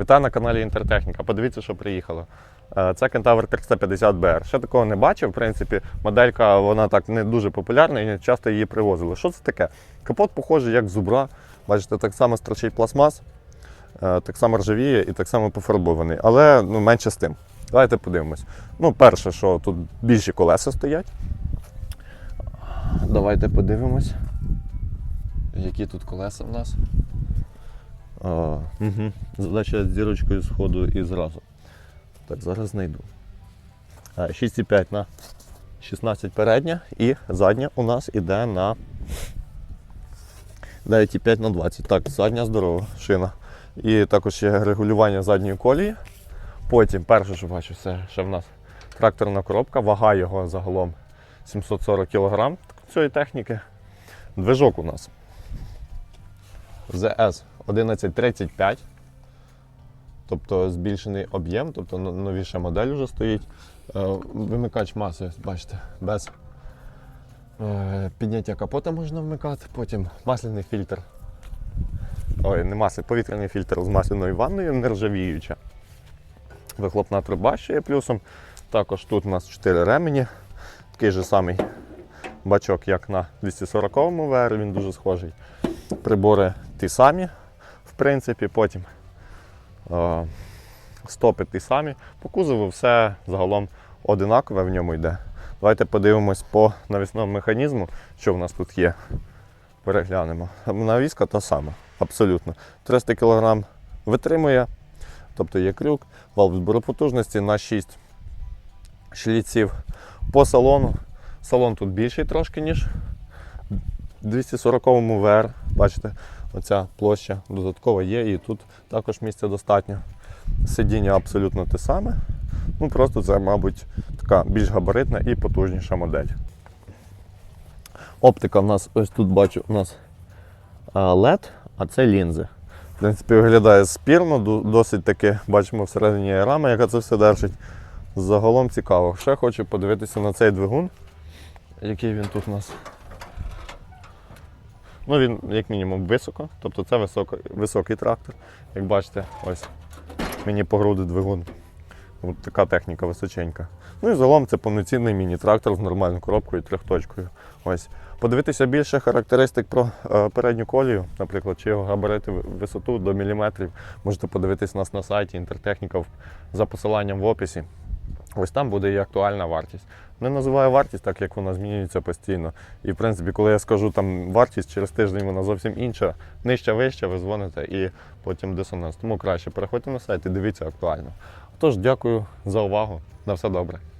Вітаю на каналі Інтертехніка. Подивіться, що приїхало. Е, Це Кентавр 350 BR. Ще такого не бачив. В принципі, моделька вона так не дуже популярна і часто її привозили. Що це таке? Капот похожий як зубра. Бачите, так само строчить пластмас, е, так само ржавіє і так само пофарбований. Але ну, менше з тим. Давайте подивимось. Ну, перше, що тут більші колеса стоять. Давайте подивимось. Які тут колеса в нас? А, угу. Задача з зірочкою сходу і зразу. Так, зараз знайду. 6,5 на 16 передня і задня у нас іде на 9,5 на 20. Так, задня здорова шина. І також є регулювання задньої колії. Потім, перше, що бачу, це ще в нас тракторна коробка, вага його загалом 740 кг цієї техніки. Движок у нас ZS 1135, тобто збільшений об'єм, тобто новіша модель вже стоїть. Е, Вимикач маси, бачите, без е, підняття капота можна вмикати, потім масляний фільтр. Ой, не масло, повітряний фільтр з масляною ванною, нержавіюча. Вихлопна труба ще є плюсом. Також тут у нас 4 ремені. Такий же самий бачок, як на 240-му VR, він дуже схожий. Прибори ті самі, принципі, потім е, стопи ті самі. По кузову все загалом одинакове в ньому йде. Давайте подивимось по навісному механізму, що в нас тут є. Переглянемо. Навіска та сама, абсолютно. 300 кг витримує, тобто є крюк, вал відбору потужності на 6 шліців по салону. Салон тут більший трошки, ніж 240-му VR. Бачите, оця площа додаткова є, і тут також місця достатньо. Сидіння абсолютно те саме. Ну просто це, мабуть, така більш габаритна і потужніша модель. Оптика в нас, ось тут бачу, у нас LED, а це лінзи. В принципі, виглядає спірно, досить таки бачимо всередині рама, яка це все держить. Загалом цікаво. Ще хочу подивитися на цей двигун, який він тут у нас. Ну, він, як мінімум, високо, тобто це високо, високий трактор. Як бачите, ось мені по груди двигун. От така техніка височенька. Ну і загалом це повноцінний міні-трактор з нормальною коробкою і трьохточкою. Ось. Подивитися більше характеристик про е, передню колію, наприклад, чи його габарити висоту до міліметрів. Можете подивитись нас на сайті Інтертехніка за посиланням в описі. Ось там буде і актуальна вартість. Не називаю вартість, так як вона змінюється постійно. І в принципі, коли я скажу там вартість, через тиждень вона зовсім інша, нижча, вища, ви дзвоните і потім дисонанс. Тому краще переходьте на сайт і дивіться актуально. Тож, дякую за увагу. На все добре.